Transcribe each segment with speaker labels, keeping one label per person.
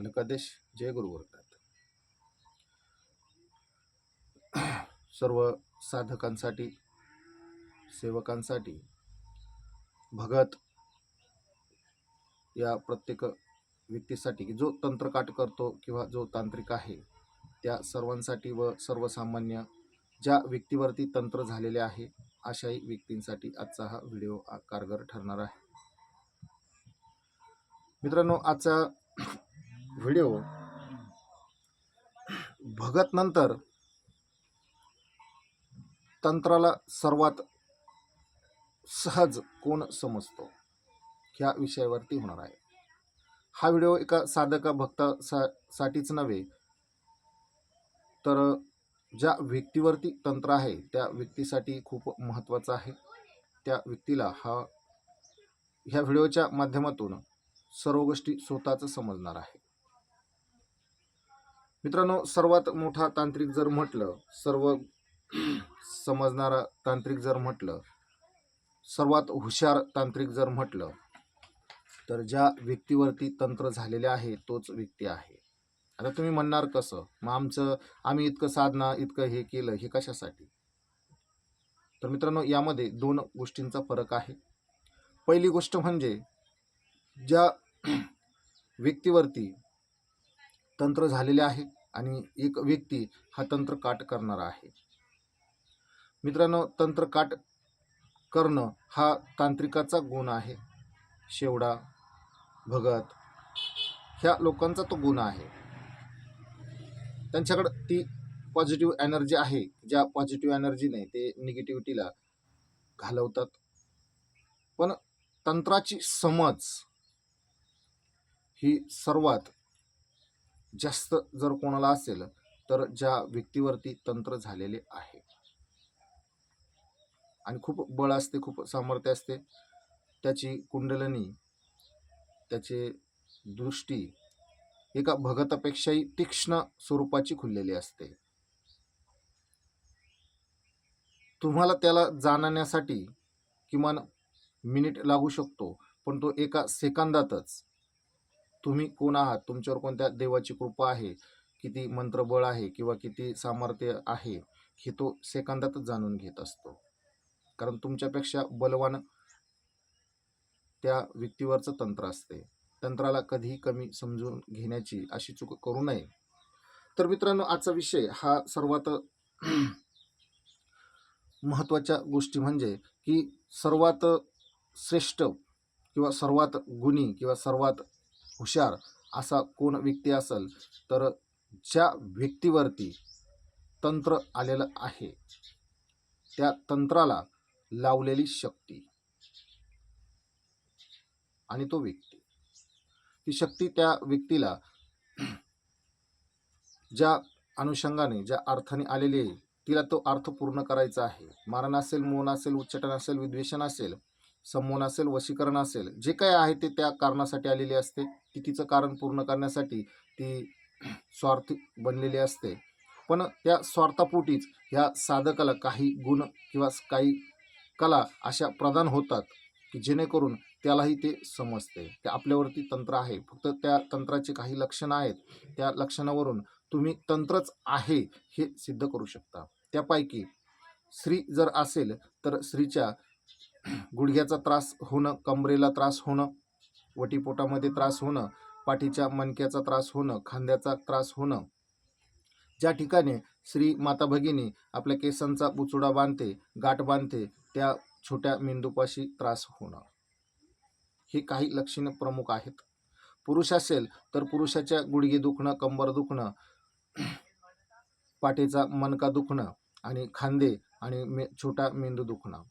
Speaker 1: अलकादेश जय गुरु गुरुनाथ सर्व साधकांसाठी सेवकांसाठी भगत या प्रत्येक व्यक्तीसाठी की जो तंत्रकाट करतो किंवा जो तांत्रिक आहे त्या सर्वांसाठी व सर्वसामान्य ज्या व्यक्तीवरती तंत्र झालेले आहे अशाही व्यक्तींसाठी आजचा हा व्हिडिओ कारगर ठरणार आहे. मित्रांनो आजचा व्हिडिओ भगत नंतर तंत्राला सर्वात सहज कोण समजतो? ह्या विषयावरती होणार आहे. हा व्हिडिओ एका साधका भक्तासाठीच सा साठीच नव्हे तर ज्या व्यक्तीवरती तंत्र आहे त्या व्यक्तीसाठी खूप महत्त्वाचा आहे. त्या व्यक्तीला हा ह्या व्हिडिओच्या माध्यमातून सर्व गोष्टी स्वतःच समजणार आहे. मित्रांनो सर्वात मोठा तांत्रिक जर म्हटलं सर्व समजणारा तांत्रिक जर म्हटलं सर्वात हुशार तांत्रिक जर म्हटलं तर ज्या व्यक्तीवरती तंत्र झालेले आहे तोच व्यक्ती आहे. आता तुम्ही म्हणणार कसं? मग आमचं आम्ही इतकं साधना इतकं हे केलं हे कशासाठी? तर मित्रांनो यामध्ये दोन गोष्टींचा फरक आहे. पहिली गोष्ट म्हणजे ज्या व्यक्तीवरती तंत्र झालेले आहे आणि एक व्यक्ती हा तंत्र काट करणारा आहे. मित्रांनो तंत्रकाट करणं हा तांत्रिकाचा गुण आहे. शेवडा भगत ह्या लोकांचा तो गुण आहे. त्यांच्याकडं ती पॉझिटिव्ह एनर्जी आहे. ज्या पॉझिटिव्ह एनर्जीने ते निगेटिव्हिटीला घालवतात. पण तंत्राची समज ही सर्वात जास्त जर कोणाला असेल तर ज्या व्यक्तीवरती तंत्र झालेले आहे. आणि खूप बळ असते खूप सामर्थ्य असते त्याची कुंडलनी त्याचे दृष्टी एका भगतापेक्षाही तीक्ष्ण स्वरूपाची खुललेली असते. तुम्हाला त्याला जाणण्यासाठी किमान मिनिट लागू शकतो पण तो एका सेकंदातच तुम्ही कोण आहात? तुमच्यावर कोणत्या देवाची कृपा आहे? किती मंत्रबळ आहे किंवा किती सामर्थ्य आहे? हे तो सेकंदातच जाणून घेत असतो. कारण तुमच्यापेक्षा बलवान त्या व्यक्तीवरचं तंत्र असते. तंत्राला कधीही कमी समजून घेण्याची अशी चूक करू नये. तर मित्रांनो आजचा विषय हा सर्वात महत्त्वाच्या गोष्टी म्हणजे की सर्वात श्रेष्ठ किंवा सर्वात गुणी किंवा सर्वात हुशार असा कोण व्यक्ती असेल तर ज्या व्यक्तीवरती तंत्र आलेलं आहे त्या तंत्राला लावलेली शक्ती. आणि तो व्यक्ती. ती शक्ती त्या व्यक्तीला ज्या अनुषंगाने ज्या अर्थाने आलेली आहे तिला तो अर्थ पूर्ण करायचा आहे. मारण असेल मौन असेल उच्चाटन असेल विद्वेषण असेल संमोहन असेल वशीकरण असेल जे काय आहे ते त्या कारणासाठी आलेली असते. ती तिचं कारण पूर्ण करण्यासाठी ती स्वार्थी बनलेली असते. पण त्या स्वार्थापोटीच ह्या साधकाला काही गुण किंवा काही कला अशा प्रदान होतात की जेणेकरून त्यालाही ते समजते. ते आपल्यावरती तंत्र आहे. फक्त त्या तंत्राचे काही लक्षणं आहेत. त्या लक्षणावरून तुम्ही तंत्रच आहे हे सिद्ध करू शकता. त्यापैकी स्त्री जर असेल तर स्त्रीच्या गुडघ्याचा त्रास होणं कमरेला त्रास होणं वटीपोटामध्ये त्रास होणं पाठीच्या मणक्याचा त्रास होणं खांद्याचा त्रास होणं. ज्या ठिकाणी श्री माता भगिनी आपल्या केसांचा बुचुडा बांधते गाठ बांधते त्या छोट्या मेंदूपाशी त्रास होणं. ही काही लक्षणे प्रमुख आहेत. पुरुष असेल तर पुरुषाच्या गुडघे दुखणं कंबर दुखणं पाठीचा मणका दुखणं आणि खांदे आणि मे छोटा मेंदू दुखणं.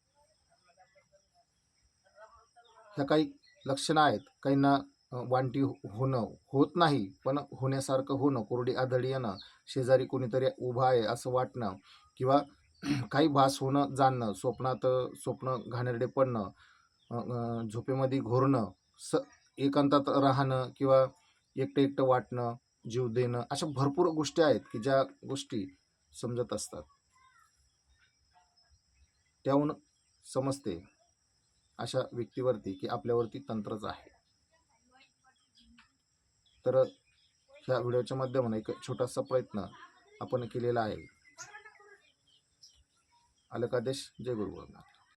Speaker 1: ह्या काही लक्षणं आहेत. काहींना वांटी होणं होत नाही पण होण्यासारखं होणं कोरडी आधळी येणं शेजारी कोणीतरी उभा आहे असं वाटणं किंवा काही भास होणं जाणणं स्वप्नात स्वप्न घाणेरडे पडणं झोपेमध्ये घोरणं स एकांतात राहणं किंवा एकटं एकटं वाटणं जीव देणं अशा भरपूर गोष्टी आहेत की ज्या गोष्टी समजत असतात. त्याहून समजते. अशा व्यक्तीवरती की आपल्यावरती तंत्रच आहे. तर ह्या व्हिडिओच्या माध्यमाने एक छोटासा प्रयत्न आपण केलेला आहे. अलकादेश जय गुरु